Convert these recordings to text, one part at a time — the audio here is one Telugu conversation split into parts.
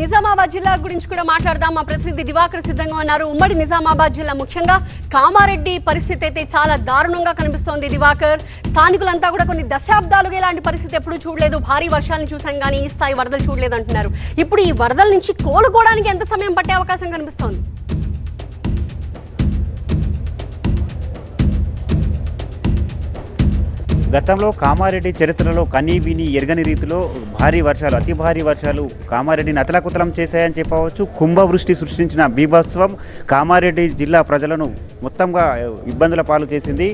నిజామాబాద్ జిల్లా గురించి కూడా మాట్లాడదాం. మా ప్రతినిధి దివాకర్ సిద్ధంగా ఉన్నారు. ఉమ్మడి నిజామాబాద్ జిల్లా ముఖ్యంగా కామారెడ్డి పరిస్థితి అయితే చాలా దారుణంగా కనిపిస్తోంది దివాకర్. స్థానికులంతా కూడా కొన్ని దశాబ్దాలుగా ఇలాంటి పరిస్థితి ఎప్పుడూ చూడలేదు. భారీ వర్షాలను చూసాం కానీ ఈ స్థాయి వరదలు చూడలేదు అంటున్నారు ఇప్పుడు ఈ వరదల నుంచి కోలుకోవడానికి ఎంత సమయం పట్టే అవకాశం కనిపిస్తోంది? గతంలో కామారెడ్డి చరిత్రలో కనీవిని ఎరగని రీతిలో భారీ వర్షాలు అతి భారీ వర్షాలు కామారెడ్డిని అతలకుతలం చేశాయని చెప్పవచ్చు. కుంభవృష్టి సృష్టించిన బీభత్సవం కామారెడ్డి జిల్లా ప్రజలను మొత్తంగా ఇబ్బందుల పాలు చేసింది.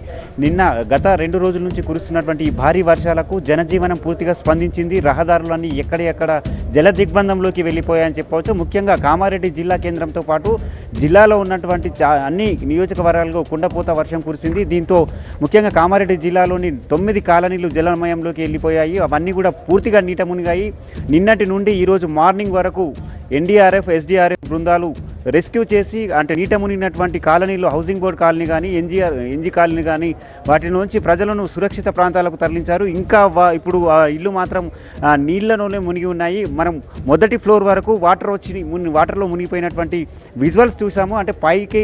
నిన్న గత రెండు రోజుల నుంచి కురుస్తున్నటువంటి ఈ భారీ వర్షాలకు జనజీవనం పూర్తిగా స్పందించింది. రహదారులన్నీ ఎక్కడెక్కడ జల దిగ్బంధంలోకి వెళ్ళిపోయాయని చెప్పవచ్చు. ముఖ్యంగా కామారెడ్డి జిల్లా కేంద్రంతో పాటు జిల్లాలో ఉన్నటువంటి చా- అన్ని నియోజకవర్గాల్లో కుండపోత వర్షం కురిసింది. దీంతో ముఖ్యంగా కామారెడ్డి జిల్లాలోని తొమ్మిది కాలనీలు జలమయంలోకి వెళ్ళిపోయాయి. అవన్నీ కూడా పూర్తిగా నీట మునిగాయి. నిన్నటి నుండి ఈరోజు మార్నింగ్ వరకు ఎన్డీఆర్ఎఫ్ ఎస్డీఆర్ఎఫ్ బృందాలు రెస్క్యూ చేసి అంటే నీట మునిగినటువంటి కాలనీలు హౌసింగ్ బోర్డ్ కాలనీ కానీ N G R N G colony కానీ వాటి నుంచి ప్రజలను సురక్షిత ప్రాంతాలకు తరలించారు. ఇంకా ఇప్పుడు ఆ ఇల్లు మాత్రం నీళ్ళలోనే మునిగి ఉన్నాయి. మనం మొదటి ఫ్లోర్ వరకు వాటర్ వచ్చి ముని వాటర్లో మునిగిపోయినటువంటి విజువల్స్ చూసాము. అంటే పైకి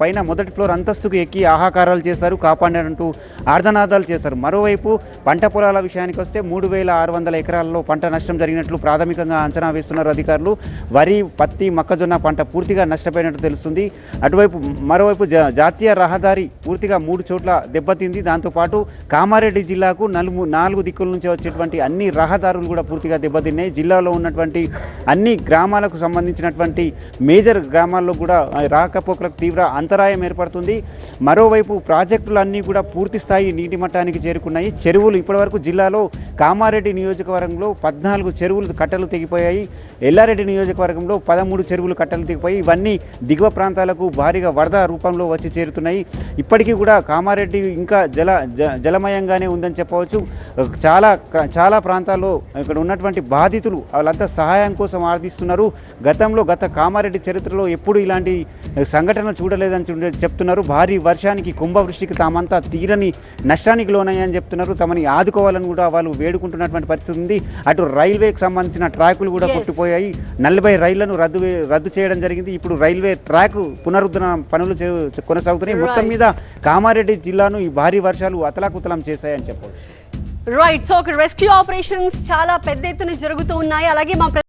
పైన మొదటి ఫ్లోర్ అంతస్తుకు ఎక్కి ఆహాకారాలు చేశారు కాపాడారంటూ ఆర్ధనాదాలు చేశారు. మరోవైపు పంట పొలాల విషయానికి వస్తే మూడు వేల ఆరు వందల ఎకరాల్లో పంట నష్టం జరిగినట్లు ప్రాథమికంగా అంచనా వేస్తున్నారు అధికారులు. వరి పత్తి మొక్కజొన్న పంట పూర్తిగా నష్టపోయినట్టు తెలుస్తుంది. అటువైపు మరోవైపు జాతీయ రహదారి పూర్తిగా మూడు చోట్ల దెబ్బతింది. దాంతోపాటు కామారెడ్డి జిల్లాకు నలుగు నాలుగు దిక్కుల నుంచి వచ్చేటువంటి అన్ని రహదారులు కూడా పూర్తిగా దెబ్బతిన్నాయి. జిల్లాలో ఉన్నటువంటి అన్ని గ్రామాలకు సంబంధించినటువంటి మేజర్ గ్రామాల్లో కూడా రాకపోకలకు తీవ్ర అంతరాయం ఏర్పడుతుంది. మరోవైపు ప్రాజెక్టులన్నీ కూడా పూర్తి స్థాయి నీటి మట్టానికి చేరుకున్నాయి. చెరువులు ఇప్పటివరకు జిల్లాలో కామారెడ్డి నియోజకవర్గంలో పద్నాలుగు చెరువులు కట్టలు తెగిపోయాయి. ఎల్లారెడ్డి నియోజకవర్గంలో పదమూడు చెరువులు కట్టలు తెగిపోయి ఇవన్నీ దిగువ ప్రాంతాలకు భారీగా వరద రూపంలో వచ్చి చేరుతున్నాయి. ఇప్పటికీ కూడా కామారెడ్డి ఇంకా జల జలమయంగానే ఉందని చెప్పవచ్చు. చాలా చాలా ప్రాంతాల్లో ఇక్కడ ఉన్నటువంటి బాధితులు వాళ్ళంతా సహాయం కోసం ఆర్థిస్తున్నారు గతంలో గత కామారెడ్డి చరిత్రలో ఎప్పుడు ఇలాంటి సంఘటన చూడలేదని చూడ చెప్తున్నారు. భారీ వర్షానికి కుంభవృష్టికి తామంతా తీరని నష్టానికి లోనయ్యని చెప్తున్నారు. తమని ఆదుకోవాలని కూడా వాళ్ళు వేడుకుంటున్నటువంటి పరిస్థితి ఉంది. అటు రైల్వేకి సంబంధించిన ట్రాకులు కూడా. కొట్టుపోయాయి నలభై రైళ్ళను రద్దు రద్దు చేయడం జరిగింది. ఇప్పుడు రైల్వే ట్రాక్ పునరుద్ధరణ పనులు కొనసాగుతున్నాయి. మొత్తం. మీద కామారెడ్డి జిల్లాను ఈ భారీ వర్షాలు అతలాకుతలం చేశాయని చెప్పవచ్చు. రైట్ సో రెస్క్యూ ఆపరేషన్స్ చాలా పెద్ద ఎత్తున జరుగుతూ ఉన్నాయి. అలాగే మా